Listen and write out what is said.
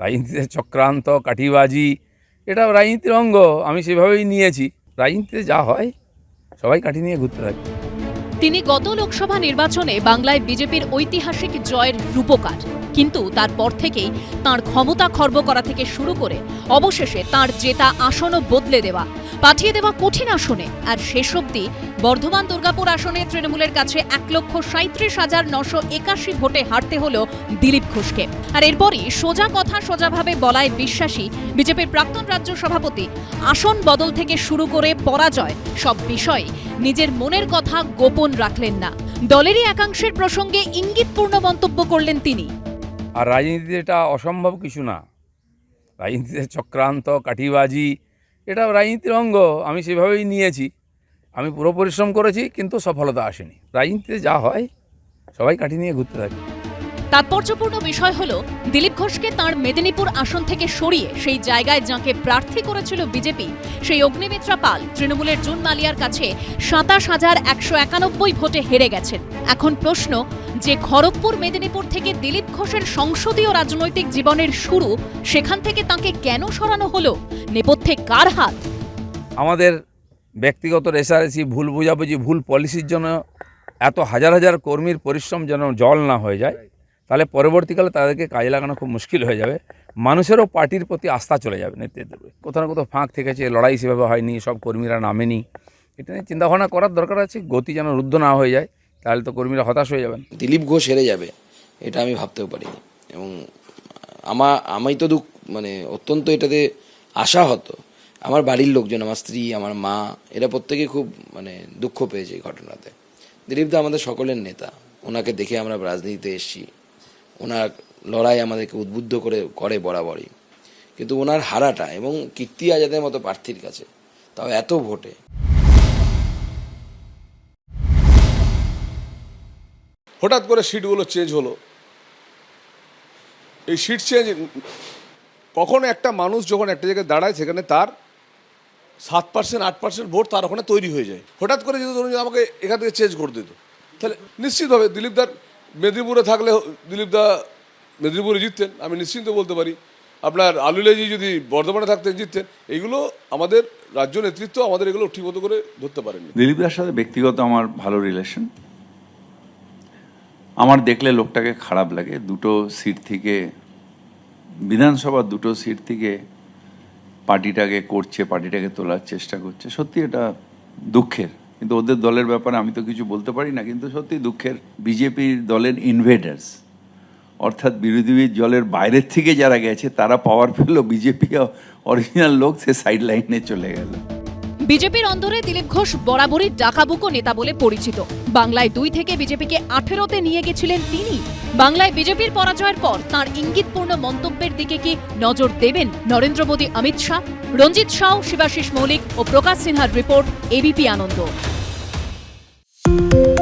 রাজনীতিতে চক্রান্ত, কাঠিবাজি, এটা রাজনীতির অঙ্গ, আমি সেভাবেই নিয়েছি। রাজনীতিতে যা হয়, সবাই কাঠি নিয়ে ঘুরতে থাকে। তিনি গত লোকসভা নির্বাচনে বাংলায় বিজেপির ঐতিহাসিক জয়ের রূপকার। কিন্তু তারপর থেকেই তার ক্ষমতা খর্ব করা থেকে শুরু করে অবশেষে তার জেতা আসনও বদলে দেওয়া পাঠিয়ে দেওয়া কঠিন আসনে। আর শেষ অবধি বর্ধমান দুর্গাপুর আসনে তৃণমূলের কাছে এক লক্ষ সাঁত্রিশ হাজার নশো একাশি ভোটে হারতে হলো দিলীপ ঘোষকে। আর এরপরই সোজা কথা সোজাভাবে বলায় বিশ্বাসী বিজেপির প্রাক্তন রাজ্য সভাপতি। আসন বদল থেকে শুরু করে পরাজয়, সব বিষয়ে নিজের মনের কথা গোপন রাখলেন না। দলেরই একাংশের প্রসঙ্গে ইঙ্গিতপূর্ণ মন্তব্য করলেন তিনি। আর রাজনীতিতে এটা অসম্ভব কিছু না। রাজনীতিতে চক্রান্ত, কাঠিবাজি এটা রাজনীতির অঙ্গ, আমি সেভাবেই নিয়েছি। আমি পুরো পরিশ্রম করেছি, কিন্তু সফলতা আসেনি। রাজনীতিতে যা হয়, সবাই কাঠি নিয়ে ঘুরতে থাকে। তাৎপর্যপূর্ণ বিষয় হল, দিলীপ ঘোষকে তাঁর মেদিনীপুর আসন থেকে সরিয়ে সেই জায়গায় যাঁকে প্রার্থী করেছিল বিজেপি, সেই অগ্নিমিত্রা পাল তৃণমূলের জুন মালিয়ার কাছে সাতাশ হাজার একশো একানব্বই ভোটে হেরে গেছেন। এখন প্রশ্ন, যে খড়গপুর মেদিনীপুর থেকে দিলীপ ঘোষের সংসদীয় রাজনৈতিক জীবনের শুরু, সেখান থেকে তাকে কেন সরানো হলো? নেপথ্যে কার হাত? আমাদের ব্যক্তিগত রেসারেসি ভুল বোঝাবুঝি, ভুল পলিসির জন্য এত হাজার হাজার কর্মীর পরিশ্রম যেন জল না হয়ে যায়। পরবর্তীকালে তাদেরকে কাজে লাগানো খুব মুশকিল হয়ে যাবে। মানুষেরও পার্টির প্রতি আস্থা চলে যাবে নেতৃত্বের প্রতি। কোথাও না কোথাও ফাঁক থেকেছে, লড়াই সেভাবে হয়নি, সব কর্মীরা নামেনি। এটা নিয়ে চিন্তাভাবনা করার দরকার আছে, গতি যেন রুদ্ধ না হয়ে যায়, তাহলে তো কর্মীরা হতাশ হয়ে যাবেন। দিলীপ ঘোষ হেরে যাবে, এটা আমি ভাবতেও পারিনি। এবং আমার আমি তো দুঃখ মানে অত্যন্ত এটাতে আশা হতো আমার বাড়ির লোকজন, আমার স্ত্রী, আমার মা, এরা প্রত্যেকে খুব মানে দুঃখ পেয়েছে এই ঘটনাতে। দিলীপ দা আমাদের সকলের নেতা, ওনাকে দেখে আমরা রাজনীতিতে এসেছি। ওনার লড়াই আমাদেরকে উদ্বুদ্ধ করে করে বরাবরই। কিন্তু ওনার হারাটা এবং কীর্তি আজাদের মতো প্রার্থীর কাছে, তাও এত ভোটে। হঠাৎ করে সিটগুলো চেঞ্জ হলো। এই সিট চেঞ্জ কখনো একটা মানুষ যখন একটা জায়গায় দাঁড়ায়, সেখানে তার সাত পার্সেন্ট আট পার্সেন্ট ভোট তার ওখানে তৈরি হয়ে যায়। হঠাৎ করে যদি ধরুন আমাকে এখান থেকে চেঞ্জ করে দিত। তাহলে নিশ্চিতভাবে দিলীপ দার মেদিনীপুরে থাকলে দিলীপ দা মেদিনীপুরে জিততেন, আমি নিশ্চিন্ত বলতে পারি। আপনার আলুলেজি যদি বর্ধমানে থাকতেন, জিততেন এইগুলো আমাদের রাজ্য নেতৃত্ব আমাদের এগুলো ঠিকমতো করে ধরতে পারেনি দিলীপদার সাথে ব্যক্তিগত আমার ভালো রিলেশন আমার দেখলে লোকটাকে খারাপ লাগে, দুটো সিট থেকে, বিধানসভার দুটো সিট থেকে পার্টিটাকে করছে, পার্টিটাকে তোলার চেষ্টা করছে। সত্যি এটা দুঃখের। কিন্তু ওদের দলের ব্যাপারে আমি তো কিছু বলতে পারি না, কিন্তু সত্যি দুঃখের বিজেপির দলের ইনভেডার্স অর্থাৎ বিরোধী দলের বাইরের থেকে যারা গেছে, তারা পাওয়ার পেল বিজেপি অরিজিনাল লোক, সে সাইড লাইনে চলে গেল। বিজেপির অন্দরে দিলীপ ঘোষ বরাবরই ডাকাবুকো নেতা বলে পরিচিত। বাংলায় দুই থেকে বিজেপিকে আঠেরোতে নিয়ে গেছিলেন তিনি। বাংলায় বিজেপির পরাজয়ের পর তার ইঙ্গিতপূর্ণ মন্তব্যের দিকে কি নজর দেবেন নরেন্দ্র মোদী, অমিত শাহ? রঞ্জিত শাহ, শিবাশিস মৌলিক ও প্রকাশ সিনহার report ABP Ananda. Thank you.